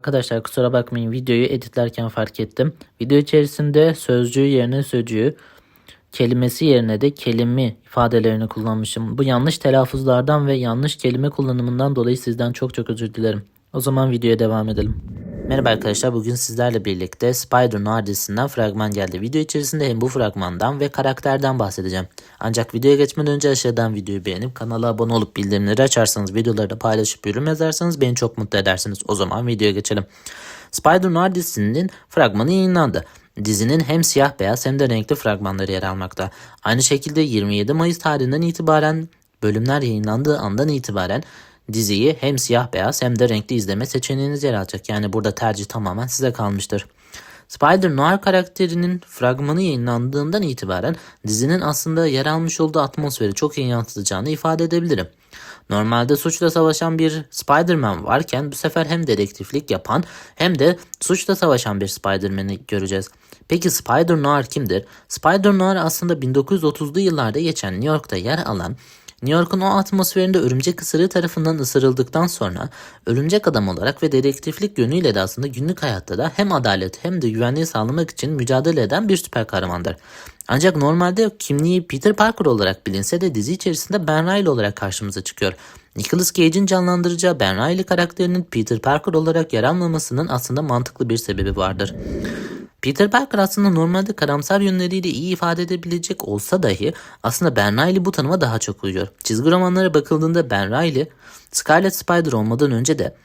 Arkadaşlar kusura bakmayın videoyu editlerken fark ettim. Video içerisinde sözcüğü yerine sözcüğü, kelimesi yerine de kelimi ifadelerini kullanmışım. Bu yanlış telaffuzlardan ve yanlış kelime kullanımından dolayı sizden çok çok özür dilerim. O zaman videoya devam edelim. Merhaba arkadaşlar bugün sizlerle birlikte Spider Noir dizisinden fragman geldi. Video içerisinde hem bu fragmandan ve karakterden bahsedeceğim. Ancak videoya geçmeden önce aşağıdan videoyu beğenip kanala abone olup bildirimleri açarsanız videoları da paylaşıp yorum yazarsanız beni çok mutlu edersiniz. O zaman videoya geçelim. Spider Noir dizisinin fragmanı yayınlandı. Dizinin hem siyah beyaz hem de renkli fragmanları yer almakta. Aynı şekilde 27 Mayıs tarihinden itibaren bölümler yayınlandığı andan itibaren diziyi hem siyah beyaz hem de renkli izleme seçeneğiniz yer alacak. Yani burada tercih tamamen size kalmıştır. Spider Noir karakterinin fragmanı yayınlandığından itibaren dizinin aslında yer almış olduğu atmosferi çok iyi yansıtacağını ifade edebilirim. Normalde suçla savaşan bir Spider-Man varken bu sefer hem dedektiflik yapan hem de suçla savaşan bir Spider-Man'i göreceğiz. Peki Spider-Noir kimdir? Spider-Noir aslında 1930'lu yıllarda geçen New York'ta yer alan New York'un o atmosferinde örümcek ısırığı tarafından ısırıldıktan sonra örümcek adam olarak ve dedektiflik yönüyle de aslında günlük hayatta da hem adalet hem de güvenliği sağlamak için mücadele eden bir süper kahramandır. Ancak normalde kimliği Peter Parker olarak bilinse de dizi içerisinde Ben Reilly olarak karşımıza çıkıyor. Nicolas Cage'in canlandıracağı Ben Reilly karakterinin Peter Parker olarak yer almamasının aslında mantıklı bir sebebi vardır. Peter Parker aslında normalde karamsar yönleriyle iyi ifade edebilecek olsa dahi aslında Ben Reilly bu tanıma daha çok uyuyor. Çizgi romanlara bakıldığında Ben Reilly Scarlet Spider olmadan önce de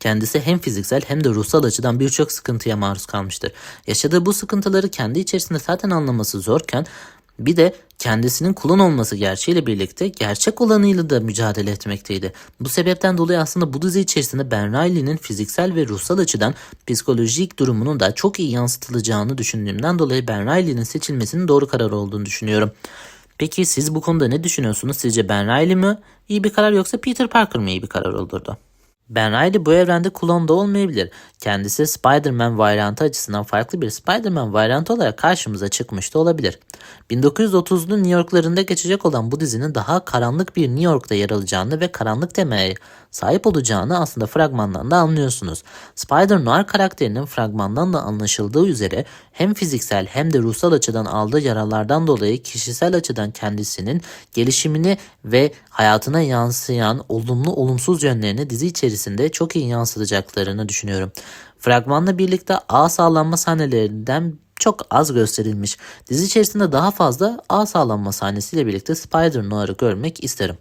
kendisi hem fiziksel hem de ruhsal açıdan birçok sıkıntıya maruz kalmıştır. Yaşadığı bu sıkıntıları kendi içerisinde zaten anlaması zorken bir de kendisinin kulun olması gerçeğiyle birlikte gerçek olanıyla da mücadele etmekteydi. Bu sebepten dolayı aslında bu dizi içerisinde Ben Reilly'nin fiziksel ve ruhsal açıdan psikolojik durumunun da çok iyi yansıtılacağını düşündüğümden dolayı Ben Reilly'nin seçilmesinin doğru karar olduğunu düşünüyorum. Peki siz bu konuda ne düşünüyorsunuz? Sizce Ben Reilly mi iyi bir karar yoksa Peter Parker mı iyi bir karar olurdu? Ben Reilly bu evrende klon da olmayabilir. Kendisi Spider-Man varyantı açısından farklı bir Spider-Man varyantı olarak karşımıza çıkmış da olabilir. 1930'lu New York'larında geçecek olan bu dizinin daha karanlık bir New York'ta yer alacağını ve karanlık temaya sahip olacağını aslında fragmandan da anlıyorsunuz. Spider-Noir karakterinin fragmandan da anlaşıldığı üzere hem fiziksel hem de ruhsal açıdan aldığı yaralardan dolayı kişisel açıdan kendisinin gelişimini ve hayatına yansıyan olumlu olumsuz yönlerini dizi içerisinde çok iyi yansıtacaklarını düşünüyorum. Fragmanla birlikte ağ sağlanma sahnelerinden çok az gösterilmiş. Dizi içerisinde daha fazla ağ sağlanma sahnesiyle birlikte Spider-Noir'ı görmek isterim.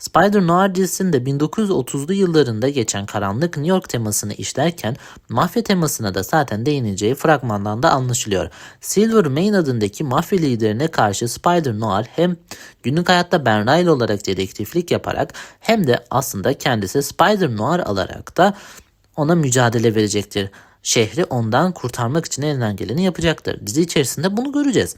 Spider Noir dizisinde 1930'lu yıllarında geçen karanlık New York temasını işlerken mafya temasına da zaten değineceği fragmandan da anlaşılıyor. Silver Mane adındaki mafya liderine karşı Spider Noir hem günlük hayatta Ben Reilly olarak dedektiflik yaparak hem de aslında kendisi Spider Noir alarak da ona mücadele verecektir. Şehri ondan kurtarmak için elinden geleni yapacaktır. Dizi içerisinde bunu göreceğiz.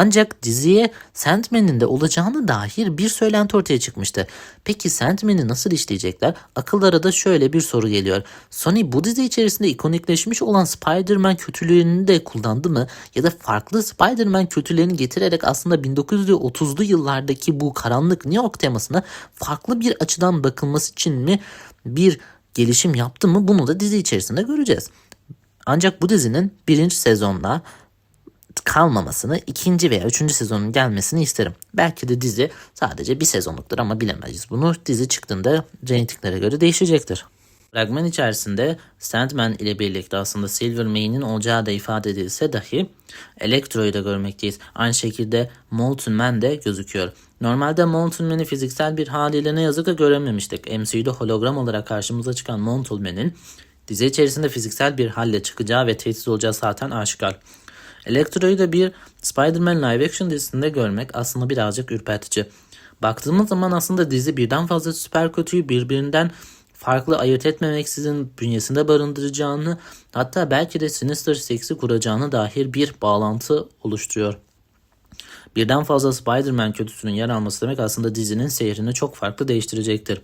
Ancak diziye Sandman'in de olacağını dair bir söylenti ortaya çıkmıştı. Peki Sandman'i nasıl işleyecekler? Akıllara da şöyle bir soru geliyor. Sony bu dizi içerisinde ikonikleşmiş olan Spider-Man kötülüğünü de kullandı mı? Ya da farklı Spider-Man kötülerini getirerek aslında 1930'lu yıllardaki bu karanlık New York temasına farklı bir açıdan bakılması için mi bir gelişim yaptı mı? Bunu da dizi içerisinde göreceğiz. Ancak bu dizinin birinci sezonda kalmamasını, ikinci veya üçüncü sezonun gelmesini isterim. Belki de dizi sadece bir sezonluktur ama bilemeyiz. Bunu dizi çıktığında reytinglere göre değişecektir. Fragman içerisinde Sandman ile birlikte aslında Silver Mane'in olacağı da ifade edilse dahi Electro'yu da görmekteyiz. Aynı şekilde Molten Man de gözüküyor. Normalde Molten Man'i fiziksel bir haliyle ne yazık ki görememiştik. MCU'da hologram olarak karşımıza çıkan Molten Man'in dizi içerisinde fiziksel bir halle çıkacağı ve tehdit olacağı zaten aşikar. Electro'yu da bir Spider-Man live action dizisinde görmek aslında birazcık ürpertici. Baktığımız zaman aslında dizi birden fazla süper kötüyü birbirinden farklı ayırt etmemeksizin bünyesinde barındıracağını hatta belki de Sinister Six'i kuracağını dair bir bağlantı oluşturuyor. Birden fazla Spider-Man kötüsünün yer alması demek aslında dizinin seyrini çok farklı değiştirecektir.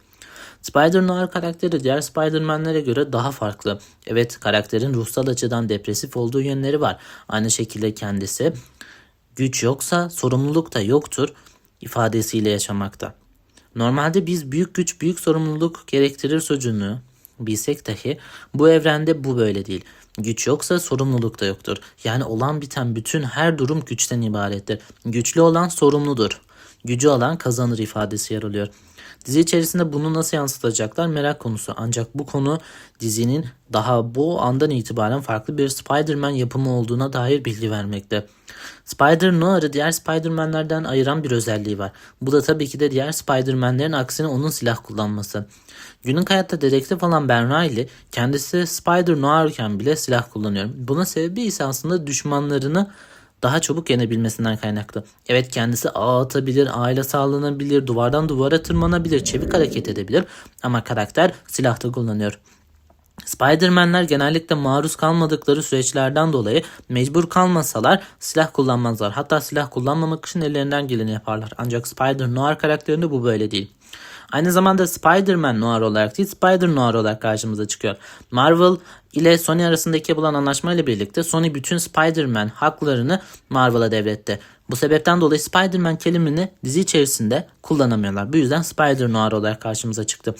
Spider-Noir karakteri diğer Spider-Man'lere göre daha farklı. Evet karakterin ruhsal açıdan depresif olduğu yönleri var. Aynı şekilde kendisi güç yoksa sorumluluk da yoktur ifadesiyle yaşamakta. Normalde biz büyük güç büyük sorumluluk gerektirir sözcüğünü bilsek dahi bu evrende bu böyle değil. Güç yoksa sorumluluk da yoktur. Yani olan biten bütün her durum güçten ibarettir. Güçlü olan sorumludur. Gücü alan kazanır ifadesi yer alıyor. Dizi içerisinde bunu nasıl yansıtacaklar merak konusu. Ancak bu konu dizinin daha bu andan itibaren farklı bir Spider-Man yapımı olduğuna dair bilgi vermekte. Spider-Noir'ı diğer Spider-Man'lerden ayıran bir özelliği var. Bu da tabii ki de diğer Spider-Man'lerin aksine onun silah kullanması. Günlük hayatta dedektif olan Ben Reilly kendisi Spider-Noir iken bile silah kullanıyor. Bunun sebebi ise aslında düşmanlarını daha çabuk yenebilmesinden kaynaklı. Evet kendisi ağ atabilir, aile sağlanabilir, duvardan duvara tırmanabilir, çevik hareket edebilir ama karakter silahta kullanıyor. Spider-Man'ler genellikle maruz kalmadıkları süreçlerden dolayı mecbur kalmasalar silah kullanmazlar. Hatta silah kullanmamak için ellerinden geleni yaparlar. Ancak Spider-Noir karakterinde bu böyle değil. Aynı zamanda Spider-Man Noir olarak değil Spider-Noir olarak karşımıza çıkıyor. Marvel ile Sony arasındaki yapılan anlaşmayla birlikte Sony bütün Spider-Man haklarını Marvel'a devretti. Bu sebepten dolayı Spider-Man kelimini dizi içerisinde kullanamıyorlar. Bu yüzden Spider-Noir olarak karşımıza çıktı.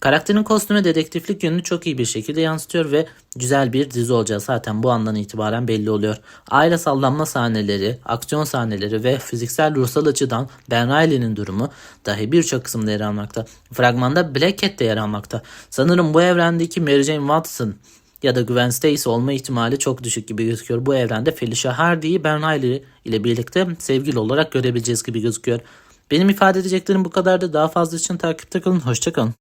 Karakterin kostümü dedektiflik yönünü çok iyi bir şekilde yansıtıyor ve güzel bir dizi olacağı zaten bu andan itibaren belli oluyor. Aile sallanma sahneleri, aksiyon sahneleri ve fiziksel ruhsal açıdan Ben Reilly'nin durumu dahi birçok kısımda yer almakta. Fragmanda Black Cat de yer almakta. Sanırım bu evrendeki Mary Jane Watson ya da Gwen Stacy olma ihtimali çok düşük gibi gözüküyor. Bu evrende Felicia Hardy'yi Ben Reilly ile birlikte sevgili olarak görebileceğiz gibi gözüküyor. Benim ifade edeceklerim bu kadardı. Daha fazla için takipte kalın. Hoşçakalın.